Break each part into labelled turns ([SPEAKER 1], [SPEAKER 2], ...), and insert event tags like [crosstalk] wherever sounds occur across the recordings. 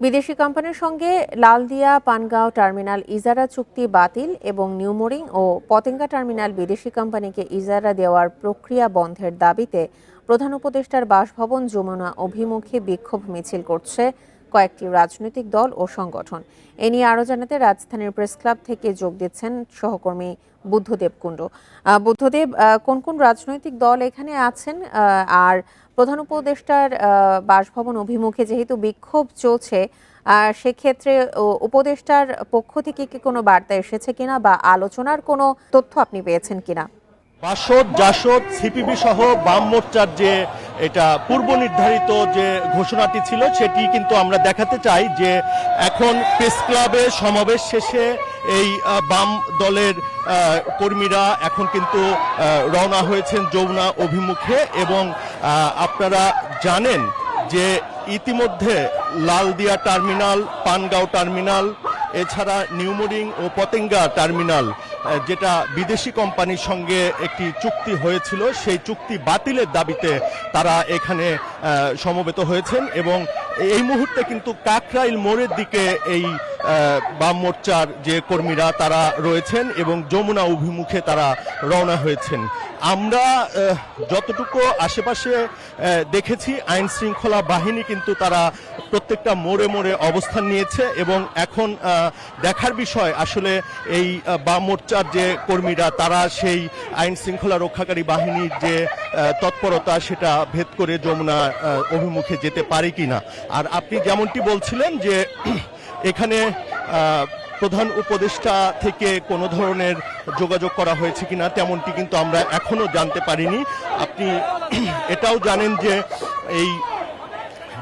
[SPEAKER 1] বিদেশি কোম্পানির সঙ্গে লালদিয়া, পানগাঁও টার্মিনাল ইজারা চুক্তি বাতিল এবং নিউমোরিং ও পতেঙ্গা টার্মিনাল বিদেশি কোম্পানিকে ইজারা দেওয়ার প্রক্রিয়া বন্ধের দাবিতে প্রধান উপদেষ্টার বাসভবন যমুনা অভিমুখে বিক্ষোভ মিছিল করছে কয়েকটি রাজনৈতিক দল ও সংগঠন। এ নিয়ে আরও জানাতে রাজধানীর প্রেস ক্লাব থেকে যোগ দিচ্ছেন সহকর্মী বুদ্ধদেব কুণ্ডু। বুদ্ধদেব কোন কোন রাজনৈতিক দল এখানে আছেন? আর প্রধান উপদেষ্টার বাসভবন অভিমুখে যেহেতু বিক্ষোভ চলছে আর সেক্ষেত্রে উপদেষ্টার পক্ষ থেকে কি কোনো বার্তা এসেছে কিনা বা আলোচনার কোনো তথ্য আপনি পেয়েছেন কিনা?
[SPEAKER 2] বাসদ, জাসদ, সিপিবি সহ বাম মোর্চার যে এটা পূর্ব নির্ধারিত যে ঘোষণাটি ছিল সেটি কিন্তু আমরা দেখাতে চাই যে এখন প্রেস ক্লাবে সমাবেশ শেষে এই বাম দলের কর্মীরা এখন কিন্তু রওনা হয়েছেন যমুনা অভিমুখে এবং আপনারা জানেন যে ইতিমধ্যে লালদিয়া টার্মিনাল, পানগাঁও টার্মিনাল এছাড়া নিউমোরিং ও পতেঙ্গা টার্মিনাল যেটা বিদেশি কোম্পানির সঙ্গে একটি চুক্তি হয়েছিল, সেই চুক্তি বাতিলের দাবিতে তারা এখানে সমবেত হয়েছেন এবং এই মুহূর্তে কিন্তু কাকরাইল মোড়ের দিকে এই বাম মোর্চার যে কর্মীরা তারা রয়েছেন এবং যমুনা অভিমুখে তারা রওনা হয়েছেন। আমরা যতটুকু আশেপাশে দেখেছি, আইন শৃঙ্খলা বাহিনী কিন্তু তারা প্রত্যেকটা মোড়ে মোড়ে অবস্থান নিয়েছে এবং এখন দেখার বিষয় আসলে এই বাম মোর্চার যে কর্মীরা তারা সেই আইন শৃঙ্খলা রক্ষাকারী বাহিনীর যে তৎপরতা সেটা ভেদ করে যমুনা অভিমুখে যেতে পারে কিনা। আর আপনি যেমনটি বলছিলেন যে এখানে প্রধান উপদেষ্টা থেকে কোনো ধরনের যোগাযোগ করা হয়েছে কিনা তেমনটি কিন্তু আমরা এখনও জানতে পারিনি। আপনি [clears throat] এটাও জানেন যে এই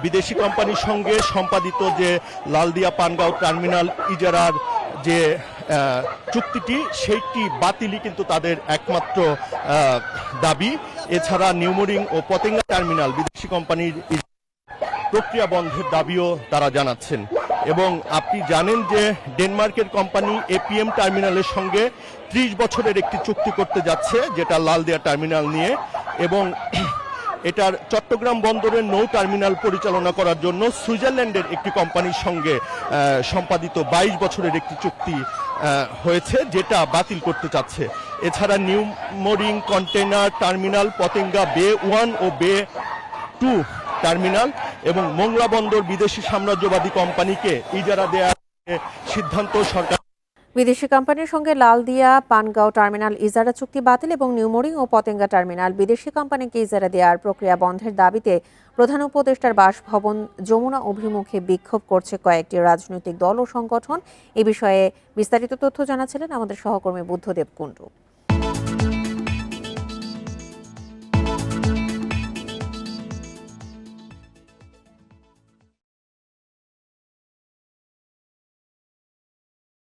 [SPEAKER 2] বিদেশি কোম্পানির সঙ্গে সম্পাদিত যে লালদিয়া পানগাঁও টার্মিনাল ইজারার যে চুক্তিটি, সেইটি বাতিলই কিন্তু তাদের একমাত্র দাবি। এছাড়া নিউমোরিং ও পতেঙ্গা টার্মিনাল বিদেশি কোম্পানির প্রক্রিয়া বন্ধের দাবিও তারা জানাচ্ছেন। এবং আপনি জানেন যে ডেনমার্কের কোম্পানি এপিএম টার্মিনালের সঙ্গে ত্রিশ বছরের একটি চুক্তি করতে যাচ্ছে, যেটা লালদিয়া টার্মিনাল নিয়ে। এবং এটার চট্টগ্রাম বন্দরের নৌ টার্মিনাল পরিচালনা করার জন্য সুইজারল্যান্ডের একটি কোম্পানির সঙ্গে সম্পাদিত বাইশ বছরের একটি চুক্তি হয়েছে, যেটা বাতিল করতে চাচ্ছে। এছাড়া new mooring container terminal, Patenga bay one ও বে টু টার্মিনাল এবং মোংলা বন্দর বিদেশি সাম্রাজ্যবাদী কোম্পানিকে ইজারা দেওয়ার সিদ্ধান্ত সরকার
[SPEAKER 1] বিদেশি কোম্পানির সঙ্গে লালদিয়া, পানগাঁও টার্মিনাল ইজারা চুক্তি বাতিল এবং নিউমোরিং ও পতেঙ্গা টার্মিনাল বিদেশি কোম্পানিকে ইজারা দেওয়ার প্রক্রিয়া বন্ধের দাবিতে প্রধান উপদেষ্টার বাসভবন যমুনা অভিমুখে বিক্ষোভ করছে কয়েকটি রাজনৈতিক দল ও সংগঠন। এ বিষয়ে বিস্তারিত তথ্য জানাচ্ছিলেন আমাদের সহকর্মী বুদ্ধদেব কুণ্ডু।